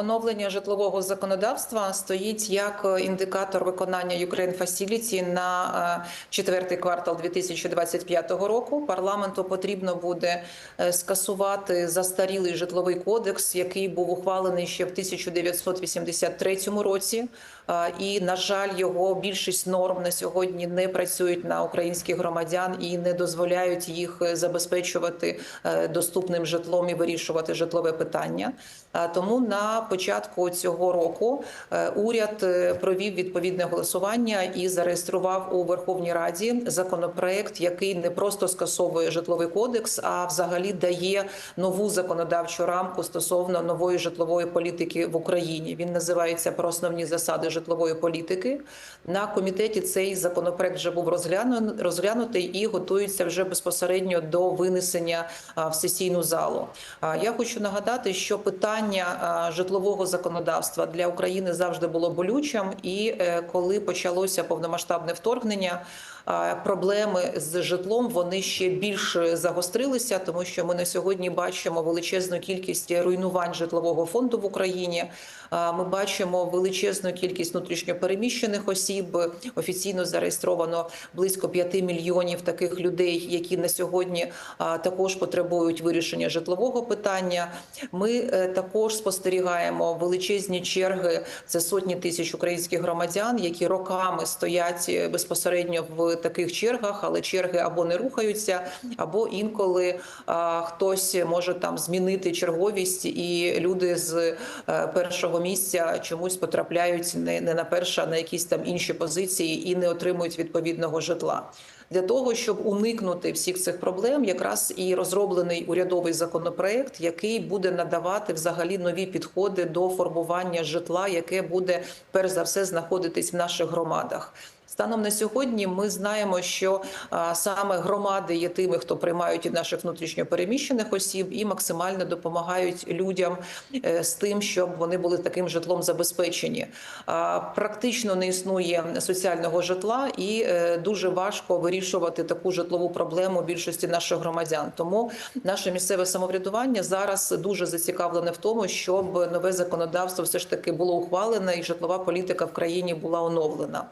оновлення житлового законодавства стоїть як індикатор виконання Ukraine Facility на е, четвертий квартал 2025 року. Парламенту потрібно буде е, скасувати застарілий житловий кодекс, який був ухвалений ще в 1983 році. Е, І на жаль, його більшість норм на сьогодні не працюють на українських громадян і не дозволяють їх е, забезпечувати е, доступним житлом і вирішувати житлове питання. Е, Тому на початку цього року е, уряд е, провів відповідне голосування і зареєстрував у Верховній Раді законопроект, який не просто скасовує житловий кодекс, а взагалі дає нову законодавчу рамку стосовно нової житлової політики в Україні. Він називається про основні засади житлової політики. На комітеті цей законопроект вже був розгляну- розглянутий і готується вже безпосередньо до винесення в сесійну залу. Я хочу нагадати, що питання а, житлового законодавства для України завжди було болючим, і е, коли почалося повномасштабне вторгнення. Проблеми з житлом вони ще більш загострилися, тому що ми на сьогодні бачимо величезну кількість руйнувань житлового фонду в Україні. Ми бачимо величезну кількість внутрішньопереміщених осіб. Офіційно зареєстровано близько 5 мільйонів таких людей, які на сьогодні також потребують вирішення житлового питання. Ми е, також спостерігаємо величезні черги. Це сотні тисяч українських громадян, які роками стоять е, безпосередньо в таких чергах, але черги або не рухаються, або інколи а, хтось може там змінити черговість, і люди з е, першого місця чомусь потрапляють не, не на перше, а на якісь там інші позиції і не отримують відповідного житла. Для того щоб уникнути всіх цих проблем, якраз і розроблений урядовий законопроект, який буде надавати взагалі нові підходи до формування житла, яке буде перш за все знаходитись в наших громадах. Станом на сьогодні ми знаємо, що саме громади є тими, хто приймають і наших внутрішньопереміщених осіб, і максимально допомагають людям е, з тим, щоб вони були таким житлом забезпечені. Практично не існує соціального житла, і е, дуже важко вирішувати таку житлову проблему більшості наших громадян. Тому наше місцеве самоврядування зараз дуже зацікавлене в тому, щоб нове законодавство все ж таки було ухвалене і житлова політика в країні була оновлена.